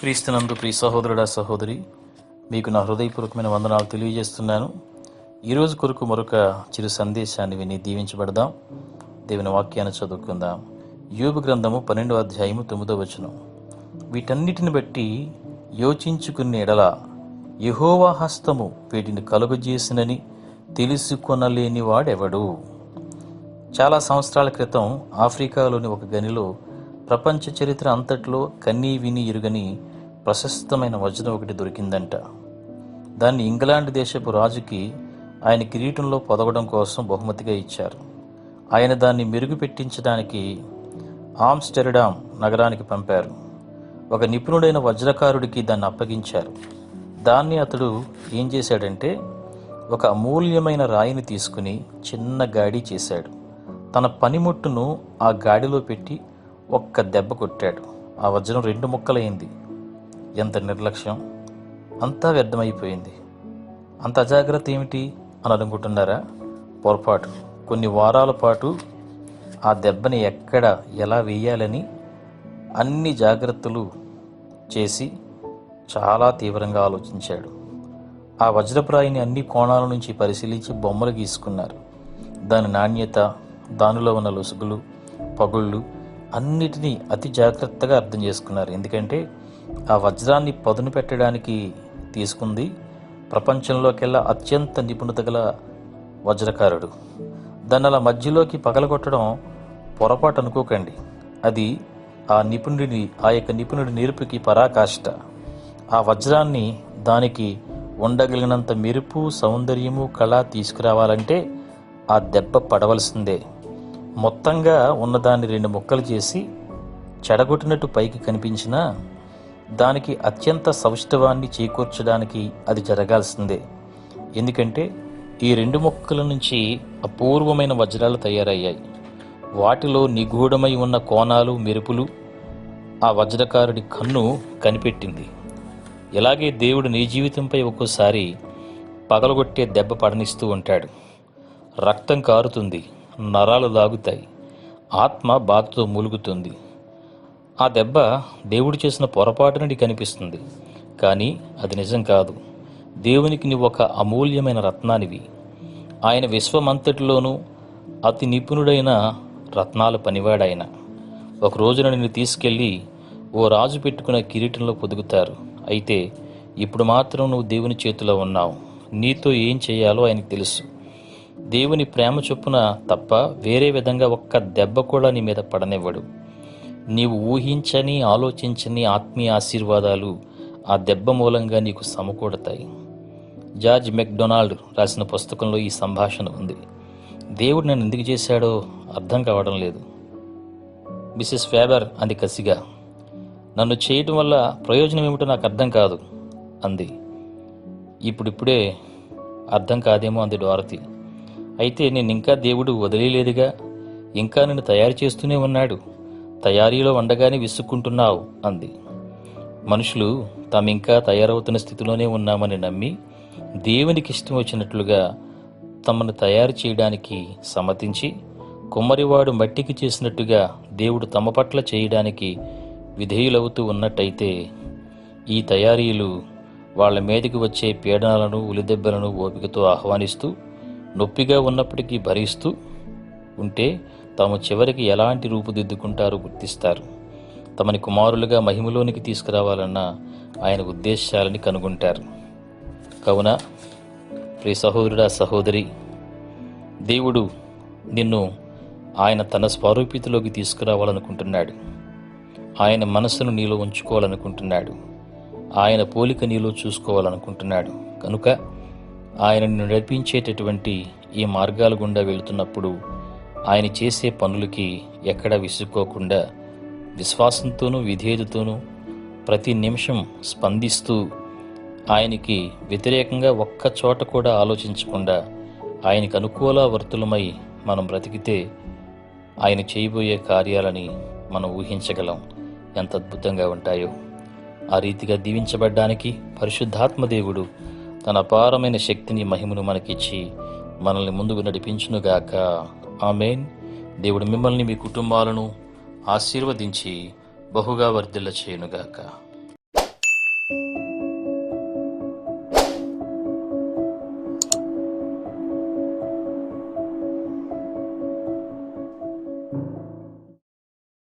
క్రీస్తునందు ప్రియ సహోదరుడా సహోదరి మీకు నా హృదయపూర్వకమైన వందనాలు తెలియజేస్తున్నాను. ఈరోజు కొరకు మరొక చిరు సందేశాన్ని విని దీవించబడదాం. దేవుని వాక్యాన్ని చదువుకుందాం. యోగు గ్రంథము పన్నెండో అధ్యాయము తొమ్మిదో వచనం. వీటన్నిటిని బట్టి యోచించుకునే ఎడల యహోవా హస్తము వీటిని కలుగజేసినని తెలుసుకొనలేని వాడెవడు? చాలా సంవత్సరాల క్రితం ఆఫ్రికాలోని ఒక గనిలో ప్రపంచ చరిత్ర అంతట్లో కన్నీ విని ఇరుగని ప్రశస్తమైన వజ్రం ఒకటి దొరికిందంట. దాన్ని ఇంగ్లాండ్ దేశపు రాజుకి ఆయన కిరీటంలో పొదగడం కోసం బహుమతిగా ఇచ్చారు. ఆయన దాన్ని మెరుగుపెట్టించడానికి ఆమ్స్టెర్డామ్ నగరానికి పంపారు. ఒక నిపుణుడైన వజ్రకారుడికి దాన్ని అప్పగించారు. దాన్ని అతడు ఏం చేశాడంటే ఒక అమూల్యమైన రాయిని తీసుకుని చిన్న గాడి చేశాడు. తన పనిముట్టును ఆ గాడిలో పెట్టి ఒక్క దెబ్బ కొట్టాడు. ఆ వజ్రం రెండు ముక్కలైంది. ఎంత నిర్లక్ష్యం. అంతా వ్యర్థమైపోయింది. అంత అజాగ్రత్త ఏమిటి అని అనుకుంటున్నారా? పొరపాటు. కొన్ని వారాల పాటు ఆ దెబ్బని ఎక్కడ ఎలా వేయాలని అన్ని జాగ్రత్తలు చేసి చాలా తీవ్రంగా ఆలోచించాడు. ఆ వజ్రప్రాయిని అన్ని కోణాల నుంచి పరిశీలించి బొమ్మలు గీసుకున్నారు. దాని నాణ్యత దానిలో ఉన్న లొసుగులు పగుళ్ళు అన్నిటినీ అతి జాగ్రత్తగా అర్థం చేసుకున్నారు. ఎందుకంటే ఆ వజ్రాన్ని పదును పెట్టడానికి తీసుకుంది ప్రపంచంలోకెల్లా అత్యంత నిపుణత గల వజ్రకారుడు. దాన్ని అలా మధ్యలోకి పగలగొట్టడం పొరపాటు అనుకోకండి. అది ఆ నిపుణుడిని ఆ యొక్క నిపుణుడి నేర్పుకి పరాకాష్ట. ఆ వజ్రాన్ని దానికి ఉండగలిగినంత మెరుపు సౌందర్యము కళ తీసుకురావాలంటే ఆ దెబ్బ పడవలసిందే. మొత్తంగా ఉన్నదాన్ని రెండు ముక్కలు చేసి చెడగొట్టినట్టు పైకి కనిపించినా దానికి అత్యంత సౌష్ఠవాన్ని చేకూర్చడానికి అది జరగాల్సిందే. ఎందుకంటే ఈ రెండు మొక్కల నుంచి అపూర్వమైన వజ్రాలు తయారయ్యాయి. వాటిలో నిగూఢమై ఉన్న కోణాలు మెరుపులు ఆ వజ్రకారుడి కన్ను కనిపెట్టింది. ఇలాగే దేవుడు నీ జీవితంపై ఒక్కోసారి పగలగొట్టే దెబ్బ పడనిస్తూ ఉంటాడు. రక్తం కారుతుంది. నరాలు లాగుతాయి. ఆత్మ బాధతో మూలుగుతుంది. ఆ దెబ్బ దేవుడు చేసిన పొరపాటునడి కనిపిస్తుంది కానీ అది నిజం కాదు. దేవునికి నువ్వు ఒక అమూల్యమైన రత్నానివి. ఆయన విశ్వమంతటిలోనూ అతి నిపుణుడైన రత్నాల పనివాడాయన ఒక రోజున నిన్ను తీసుకెళ్ళి ఓ రాజు పెట్టుకున్న కిరీటంలో పొదుగుతారు. అయితే ఇప్పుడు మాత్రం నువ్వు దేవుని చేతిలో ఉన్నావు. నీతో ఏం చేయాలో ఆయనకు తెలుసు. దేవుని ప్రేమ చొప్పున తప్ప వేరే విధంగా ఒక్క దెబ్బ కూడా నీ మీద పడనివ్వడు. నీవు ఊహించని ఆలోచించని ఆత్మీయ ఆశీర్వాదాలు ఆ దెబ్బ మూలంగా నీకు సమకూడతాయి జార్జ్ మెక్డొనాల్డ్ రాసిన పుస్తకంలో ఈ సంభాషణ ఉంది. దేవుడు నన్ను ఎందుకు చేశాడో అర్థం కావడం లేదు. మిసెస్ ఫేబర్ అంది కసిగా. నన్ను చేయటం వల్ల ప్రయోజనం ఏమిటో నాకు అర్థం కాదు అంది. ఇప్పుడిప్పుడే అర్థం కాదేమో అంది డోరతి. అయితే నేను ఇంకా దేవుడు వదిలేలేదుగా. ఇంకా నిన్ను తయారు చేస్తూనే ఉన్నాడు. తయారీలో ఉండగానే విసుక్కుంటున్నావు అంది. మనుషులు తాము ఇంకా తయారవుతున్న స్థితిలోనే ఉన్నామని నమ్మి దేవునికి ఇష్టం వచ్చినట్లుగా తమను తయారు చేయడానికి సమ్మతించి కుమ్మరివాడు మట్టికి చేసినట్టుగా దేవుడు తమ పట్ల చేయడానికి విధేయులవుతూ ఉన్నట్టయితే ఈ తయారీలు వాళ్ళ మీదకి వచ్చే పీడనాలను ఉలిదెబ్బలను ఓపికతో ఆహ్వానిస్తూ నొప్పిగా ఉన్నప్పటికీ భరిస్తూ ఉంటే తాము చివరికి ఎలాంటి రూపుదిద్దుకుంటారో గుర్తిస్తారు. తమని కుమారులుగా మహిమలోనికి తీసుకురావాలన్న ఆయన ఉద్దేశాలని కనుగొంటారు. కావున ప్రియ సహోదరుడా సహోదరి దేవుడు నిన్ను ఆయన తన స్వరూపితలోకి తీసుకురావాలనుకుంటున్నాడు. ఆయన మనసును నీలో ఉంచుకోవాలనుకుంటున్నాడు. ఆయన పోలిక నీలో చూసుకోవాలనుకుంటున్నాడు. కనుక ఆయనను నడిపించేటటువంటి ఈ మార్గాల గుండా వెళుతున్నప్పుడు ఆయన చేసే పనులకి ఎక్కడ విసుక్కోకుండా విశ్వాసంతోనూ విధేయతతోనూ ప్రతి నిమిషం స్పందిస్తూ ఆయనకి వ్యతిరేకంగా ఒక్క చోట కూడా ఆలోచించకుండా ఆయనకు అనుకూల వర్తులమై మనం బ్రతికితే ఆయన చేయబోయే కార్యాలని మనం ఊహించగలం. ఎంత అద్భుతంగా ఉంటాయో. ఆ రీతిగా దీవించబడ్డానికి పరిశుద్ధాత్మ దేవుడు తన అపారమైన శక్తిని మహిమను మనకిచ్చి మనల్ని ముందుకు నడిపించునుగాక. ఆమెన్. దేవుడు మిమ్మల్ని మీ కుటుంబాలను ఆశీర్వదించి బహుగా వర్ధిల్ల చేయనుగాక